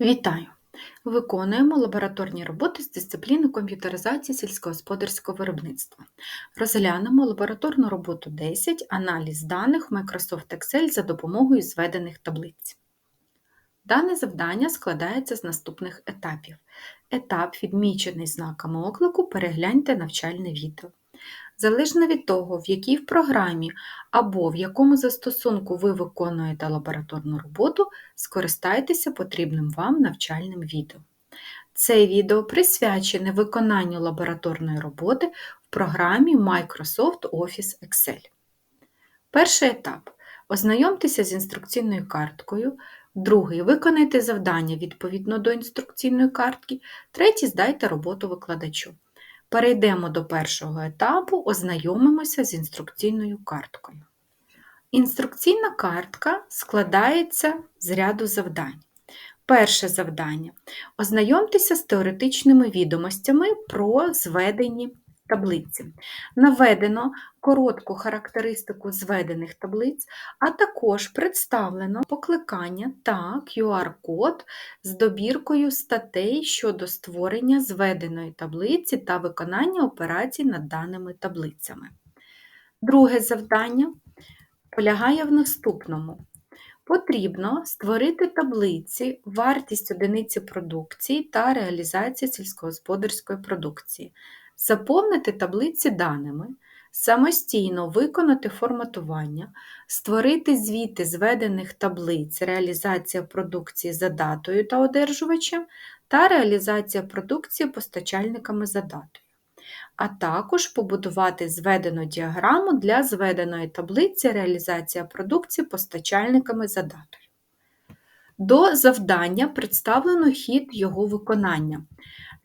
Вітаю! Виконуємо лабораторні роботи з дисципліни комп'ютеризації сільськогосподарського виробництва. Розглянемо лабораторну роботу 10 Аналіз даних Microsoft Excel за допомогою зведених таблиць. Дане завдання складається з наступних етапів. Етап, відмічений знаками оклику, перегляньте навчальне відео. Залежно від того, в якій в програмі або в якому застосунку ви виконуєте лабораторну роботу, скористайтеся потрібним вам навчальним відео. Це відео присвячене виконанню лабораторної роботи в програмі Microsoft Office Excel. Перший етап. Ознайомтеся з інструкційною карткою. Другий виконайте завдання відповідно до інструкційної картки. Третій здайте роботу викладачу. Перейдемо до першого етапу, ознайомимося з інструкційною карткою. Інструкційна картка складається з ряду завдань. Перше завдання. Ознайомтеся з теоретичними відомостями про зведені таблиці. Наведено коротку характеристику зведених таблиць, а також представлено покликання та QR-код з добіркою статей щодо створення зведеної таблиці та виконання операцій над даними таблицями. Друге завдання полягає в наступному. Потрібно створити таблиці вартість одиниці продукції та реалізація сільськогосподарської продукції заповнити таблиці даними, самостійно виконати форматування, створити звіти зведених таблиць, реалізація продукції за датою та одержувачем та реалізація продукції постачальниками за датою. А також побудувати зведену діаграму для зведеної таблиці реалізація продукції постачальниками за датою. До завдання представлено хід його виконання.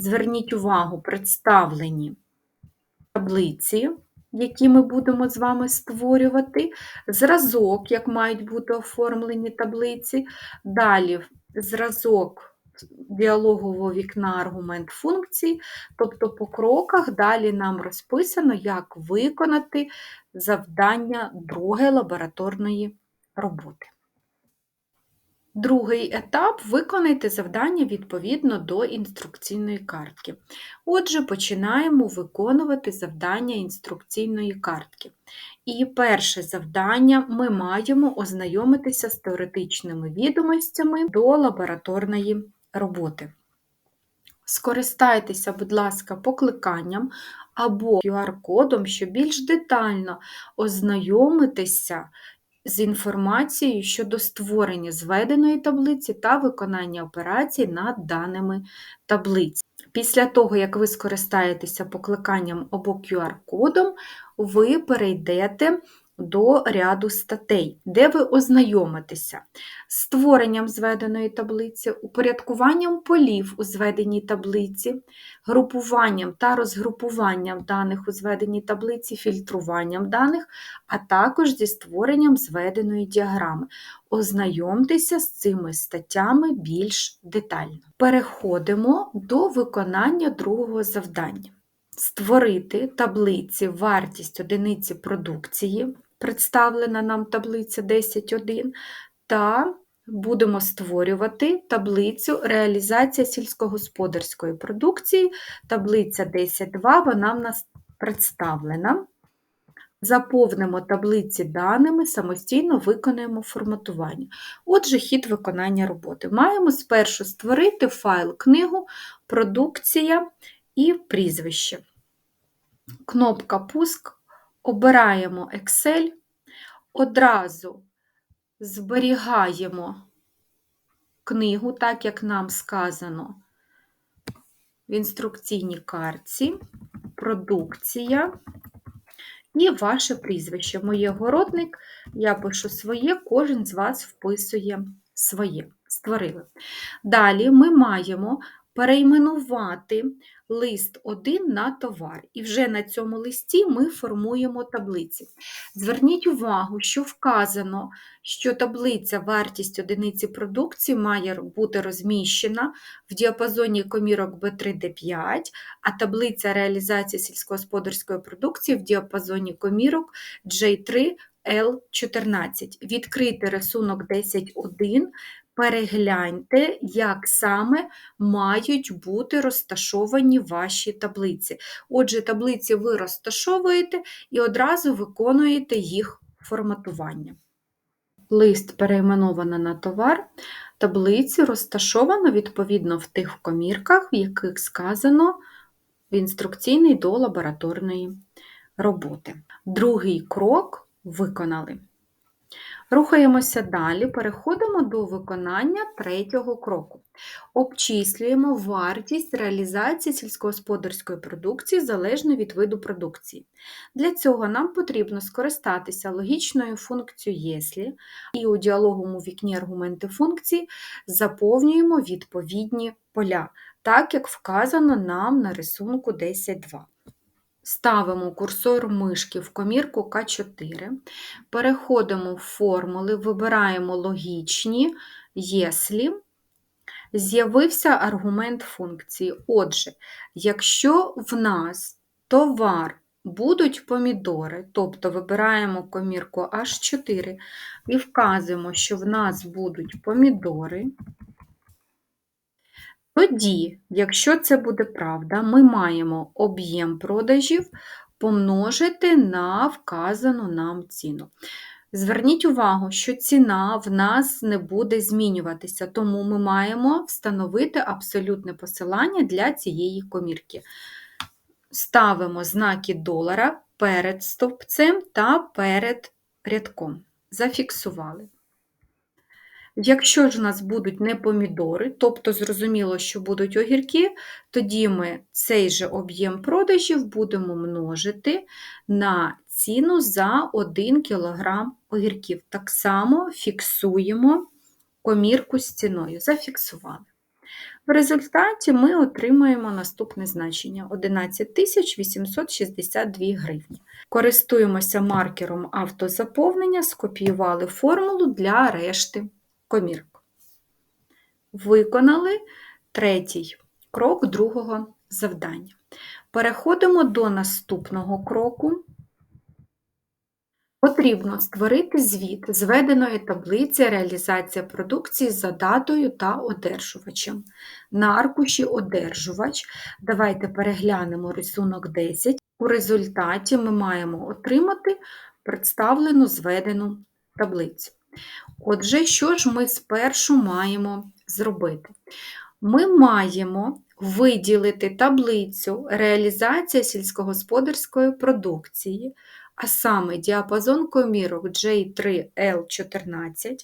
Зверніть увагу, представлені таблиці, які ми будемо з вами створювати, зразок, як мають бути оформлені таблиці, далі зразок діалогового вікна аргумент функції, тобто по кроках далі нам розписано, як виконати завдання другої лабораторної роботи. Другий етап виконайте завдання відповідно до інструкційної картки. Отже, починаємо виконувати завдання інструкційної картки. І перше завдання ми маємо ознайомитися з теоретичними відомостями до лабораторної роботи. Скористайтеся, будь ласка, покликанням або QR-кодом, щоб більш детально ознайомитися з інформацією щодо створення зведеної таблиці та виконання операцій над даними таблиць. Після того, як ви скористаєтеся покликанням або QR-кодом, ви перейдете до ряду статей, де ви ознайомитеся з створенням зведеної таблиці, упорядкуванням полів у зведеній таблиці, групуванням та розгрупуванням даних у зведеній таблиці, фільтруванням даних, а також зі створенням зведеної діаграми. Ознайомтеся з цими статтями більш детально. Переходимо до виконання другого завдання. Створити таблиці вартість одиниці продукції представлена нам таблиця 10.1, та будемо створювати таблицю реалізація сільськогосподарської продукції. Таблиця 10.2, вона в нас представлена. Заповнимо таблиці даними, самостійно виконаємо форматування. Отже, хід виконання роботи. Маємо спершу створити файл книгу, продукція і прізвище. Кнопка Пуск обираємо Excel, одразу зберігаємо книгу, так як нам сказано, в інструкційній картці, продукція і ваше прізвище. Моє городник, я пишу своє, кожен з вас вписує своє. Створили. Далі ми маємо перейменувати лист 1 на товар. І вже на цьому листі ми формуємо таблиці. Зверніть увагу, що вказано, що таблиця вартість одиниці продукції має бути розміщена в діапазоні комірок B3D5, а таблиця реалізації сільськогосподарської продукції в діапазоні комірок J3 L14. Відкрити рисунок 10.1 перегляньте, як саме мають бути розташовані ваші таблиці. Отже, таблиці ви розташовуєте і одразу виконуєте їх форматування. Лист перейменовано на товар, таблиці розташовано відповідно в тих комірках, в яких сказано в інструкційний до лабораторної роботи. Другий крок виконали. Рухаємося далі, переходимо до виконання третього кроку. Обчислюємо вартість реалізації сільськогосподарської продукції залежно від виду продукції. Для цього нам потрібно скористатися логічною функцією єслі і у діалоговому вікні аргументи функції заповнюємо відповідні поля, так як вказано нам на рисунку 10.2. Ставимо курсор мишки в комірку К4, переходимо в формули, вибираємо логічні єслі, з'явився аргумент функції. Отже, якщо в нас товар будуть помідори, тобто вибираємо комірку H4 і вказуємо, що в нас будуть помідори, тоді, якщо це буде правда, ми маємо об'єм продажів помножити на вказану нам ціну. Зверніть увагу, що ціна в нас не буде змінюватися, тому ми маємо встановити абсолютне посилання для цієї комірки. Ставимо знаки долара перед стовпцем та перед рядком. Зафіксували. Якщо ж у нас будуть не помідори, тобто зрозуміло, що будуть огірки, тоді ми цей же об'єм продажів будемо множити на ціну за 1 кг огірків. Так само фіксуємо комірку з ціною. Зафіксували. В результаті ми отримаємо наступне значення 11 862 гривні. Користуємося маркером автозаповнення, скопіювали формулу для решти комірок. Виконали третій крок другого завдання. Переходимо до наступного кроку. Потрібно створити звіт зведеної таблиці реалізація продукції за датою та одержувачем. На аркуші одержувач. Давайте переглянемо рисунок 10. У результаті ми маємо отримати представлену зведену таблицю. Отже, що ж ми спершу маємо зробити? Ми маємо виділити таблицю реалізація сільськогосподарської продукції, а саме діапазон комірок J3L14,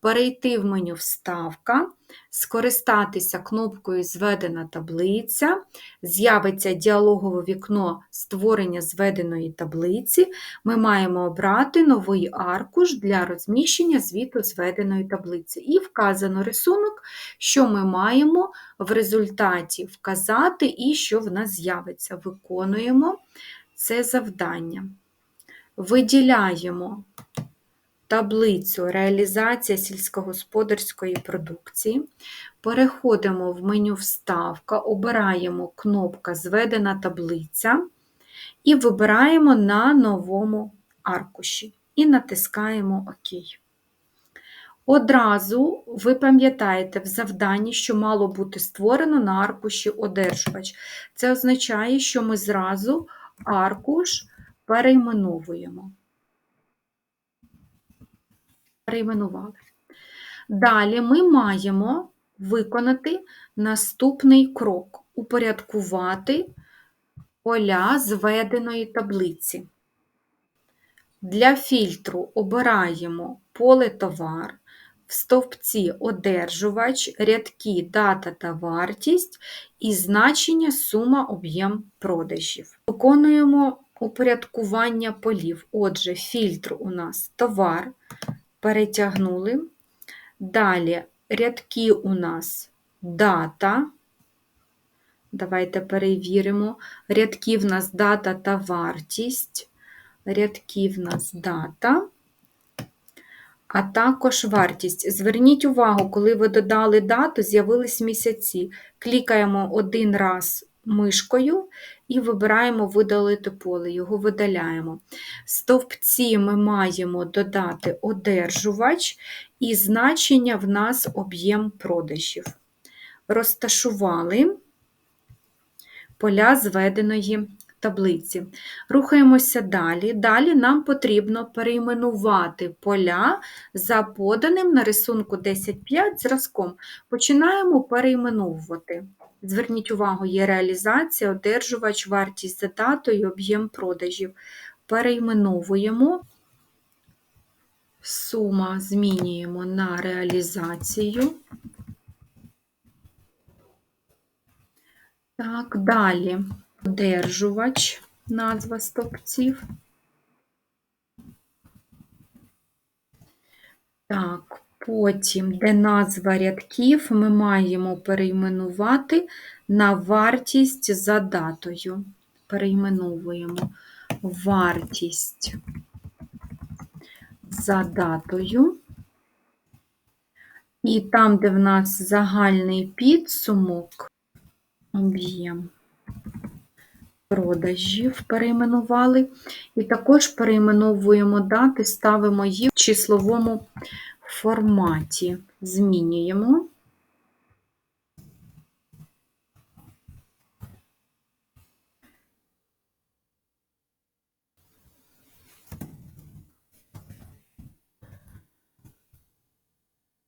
перейти в меню Вставка, скористатися кнопкою Зведена таблиця, з'явиться діалогове вікно створення зведеної таблиці. Ми маємо обрати новий аркуш для розміщення звіту зведеної таблиці. І вказано рисунок, що ми маємо в результаті вказати і що в нас з'явиться. Виконуємо це завдання. Виділяємо таблицю реалізація сільськогосподарської продукції. Переходимо в меню Вставка, обираємо кнопка Зведена таблиця і вибираємо на новому аркуші і натискаємо ОК. Одразу ви пам'ятаєте в завданні, що мало бути створено на аркуші одержувач. Це означає, що ми зразу аркуш перейменовуємо перейменували. Далі ми маємо виконати наступний крок упорядкувати поля зведеної таблиці. Для фільтру обираємо поле товар, в стовпці одержувач, рядки дата та вартість і значення сума об'єм продажів. Виконуємо упорядкування полів. Отже, фільтр у нас товар, перетягнули. Далі рядки у нас дата. Давайте перевіримо. Рядки в нас дата та вартість. Рядки в нас дата, а також вартість. Зверніть увагу, коли ви додали дату, з'явились місяці. Клікаємо один раз мишкою і вибираємо видалити поле, його видаляємо. Стовпці ми маємо додати одержувач, і значення в нас об'єм продажів. Розташували поля зведеної таблиці. Рухаємося далі. Далі нам потрібно перейменувати поля за поданим на рисунку 10.5 зразком. Починаємо перейменовувати. Зверніть увагу, є реалізація, одержувач, вартість за датою, об'єм продажів. Перейменовуємо. Сума змінюємо на реалізацію. Так, далі одержувач, назва стовпців. Так, потім, де назва рядків, ми маємо перейменувати на вартість за датою. Перейменовуємо вартість за датою. І там, де в нас загальний підсумок, об'єм продажів перейменували. І також перейменовуємо дати, ставимо їх в числовому форматі. Змінюємо.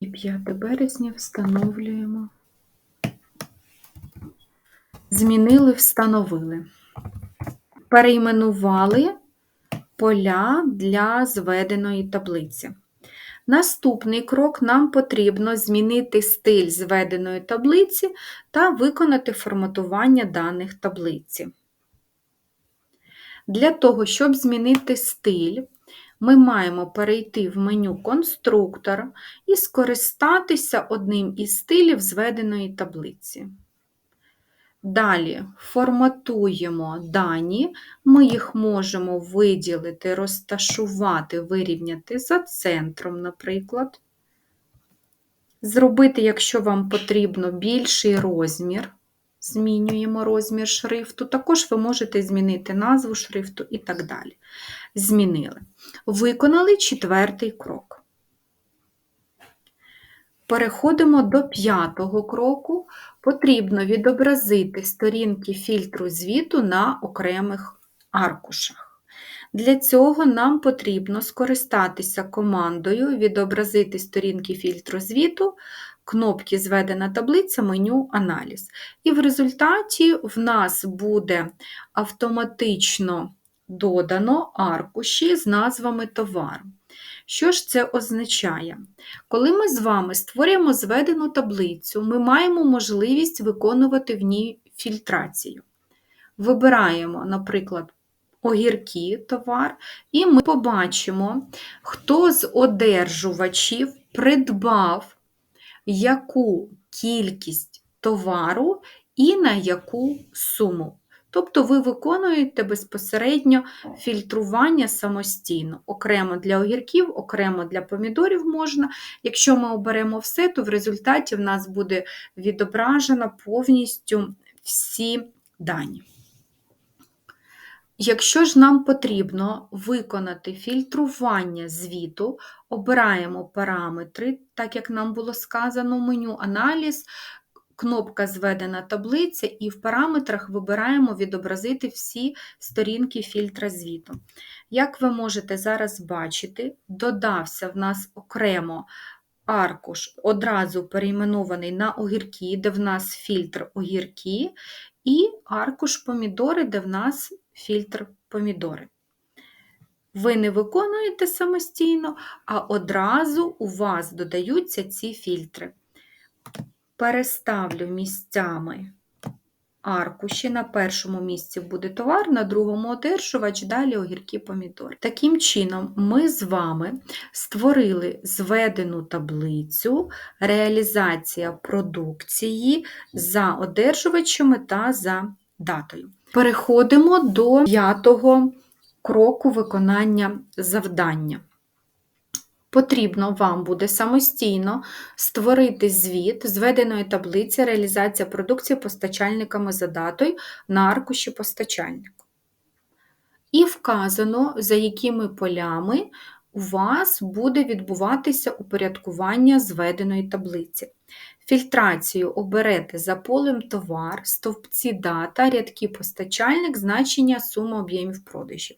І 5 березня встановлюємо. Змінили, встановили. Перейменували поля для зведеної таблиці. Наступний крок нам потрібно змінити стиль зведеної таблиці та виконати форматування даних таблиці. Для того, щоб змінити стиль, ми маємо перейти в меню конструктор і скористатися одним із стилів зведеної таблиці. Далі форматуємо дані, ми їх можемо виділити, розташувати, вирівняти за центром, наприклад. Зробити, якщо вам потрібно, більший розмір, змінюємо розмір шрифту. Також ви можете змінити назву шрифту і так далі. Змінили. Виконали четвертий крок. Переходимо до п'ятого кроку. Потрібно відобразити сторінки фільтру звіту на окремих аркушах. Для цього нам потрібно скористатися командою Відобразити сторінки фільтру звіту, кнопки Зведена таблиця, меню Аналіз. І в результаті в нас буде автоматично додано аркуші з назвами товару. Що ж це означає? Коли ми з вами створюємо зведену таблицю, ми маємо можливість виконувати в ній фільтрацію. Вибираємо, наприклад, огірки товар, і ми побачимо, хто з одержувачів придбав яку кількість товару і на яку суму. Тобто ви виконуєте безпосередньо фільтрування самостійно. Окремо для огірків, окремо для помідорів можна. Якщо ми оберемо все, то в результаті в нас буде відображено повністю всі дані. Якщо ж нам потрібно виконати фільтрування звіту, обираємо параметри, так як нам було сказано в меню аналіз, кнопка Зведена таблиця, і в параметрах вибираємо відобразити всі сторінки фільтра звіту. Як ви можете зараз бачити, додався в нас окремо аркуш, одразу перейменований на огірки, де в нас фільтр огірки, і аркуш помідори, де в нас фільтр помідори. Ви не виконуєте самостійно, а одразу у вас додаються ці фільтри переставлю місцями аркуші. На першому місці буде товар, на другому одержувач, далі огірки помідори. Таким чином, ми з вами створили зведену таблицю, реалізація продукції за одержувачами та за датою. Переходимо до п'ятого кроку виконання завдання. Потрібно вам буде самостійно створити звіт зведеної таблиці реалізація продукції постачальниками за датою на аркуші постачальника. І вказано, за якими полями у вас буде відбуватися упорядкування зведеної таблиці. Фільтрацію оберете за полем товар, стовпці дата, рядки постачальник, значення сума об'ємів продажів.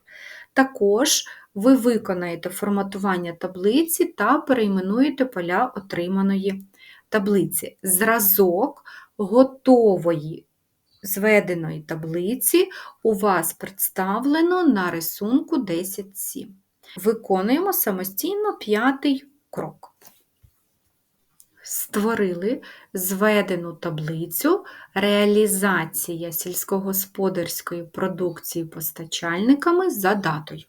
Також ви виконаєте форматування таблиці та перейменуєте поля отриманої таблиці. Зразок готової зведеної таблиці у вас представлено на рисунку 10.7. Виконуємо самостійно п'ятий крок. Створили зведену таблицю реалізація сільськогосподарської продукції постачальниками за датою.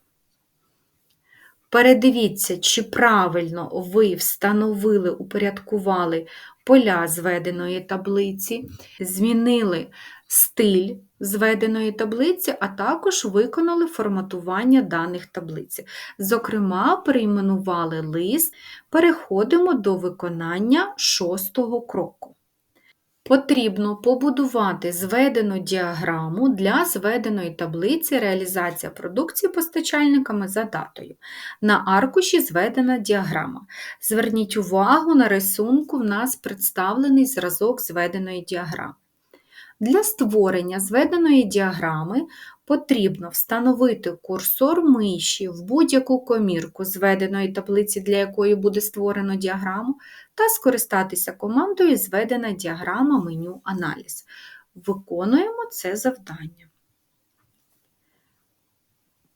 Передивіться, чи правильно ви встановили, упорядкували поля зведеної таблиці, змінили стиль зведеної таблиці, а також виконали форматування даних таблиці. Зокрема, перейменували лист, переходимо до виконання шостого кроку. Потрібно побудувати зведену діаграму для зведеної таблиці реалізація продукції постачальниками за датою. На аркуші зведена діаграма. Зверніть увагу, на рисунку в нас представлений зразок зведеної діаграми. Для створення зведеної діаграми потрібно встановити курсор миші в будь-яку комірку зведеної таблиці, для якої буде створено діаграму, та скористатися командою Зведена діаграма меню Аналіз. Виконуємо це завдання.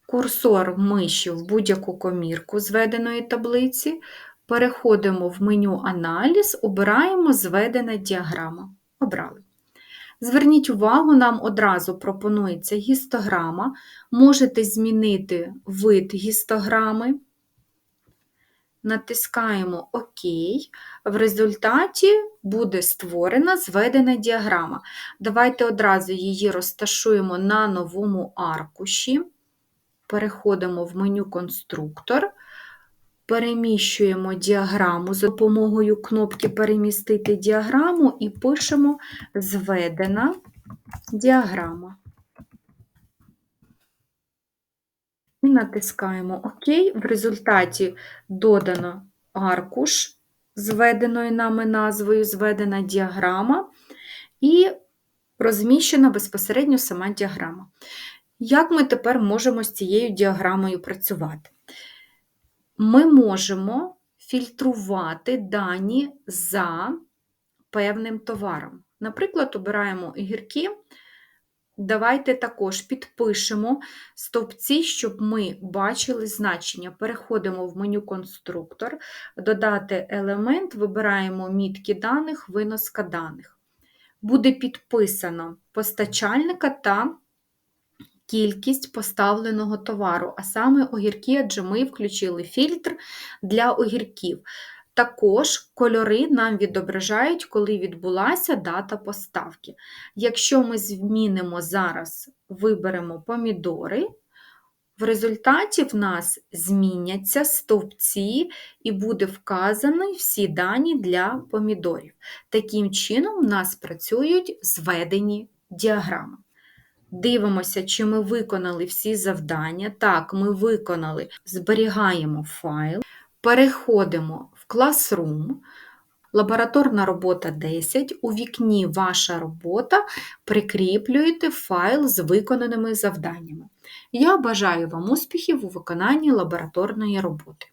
Курсор миші в будь-яку комірку зведеної таблиці. Переходимо в меню Аналіз, обираємо зведена діаграма. Обрали. Зверніть увагу, нам одразу пропонується гістограма. Можете змінити вид гістограми. Натискаємо ОК. В результаті буде створена зведена діаграма. Давайте одразу її розташуємо на новому аркуші. Переходимо в меню Конструктор. Переміщуємо діаграму за допомогою кнопки Перемістити діаграму і пишемо зведена діаграма. І натискаємо ОК. В результаті додано аркуш зведеною нами назвою зведена діаграма і розміщена безпосередньо сама діаграма. Як ми тепер можемо з цією діаграмою працювати? ми можемо фільтрувати дані за певним товаром. Наприклад, обираємо огірки. Давайте також підпишемо стовпці, щоб ми бачили значення. Переходимо в меню Конструктор, додати елемент, вибираємо мітки даних, виноска даних. Буде підписано постачальника та кількість поставленого товару, а саме огірки, адже ми включили фільтр для огірків. Також кольори нам відображають, коли відбулася дата поставки. Якщо ми змінимо зараз, виберемо помідори, в результаті в нас зміняться стовпці і буде вказані всі дані для помідорів. Таким чином, в нас працюють зведені діаграми. Дивимося, чи ми виконали всі завдання. Так, ми виконали, зберігаємо файл, переходимо Classroom, лабораторна робота 10. У вікні Ваша робота прикріплюєте файл з виконаними завданнями. Я бажаю вам успіхів у виконанні лабораторної роботи.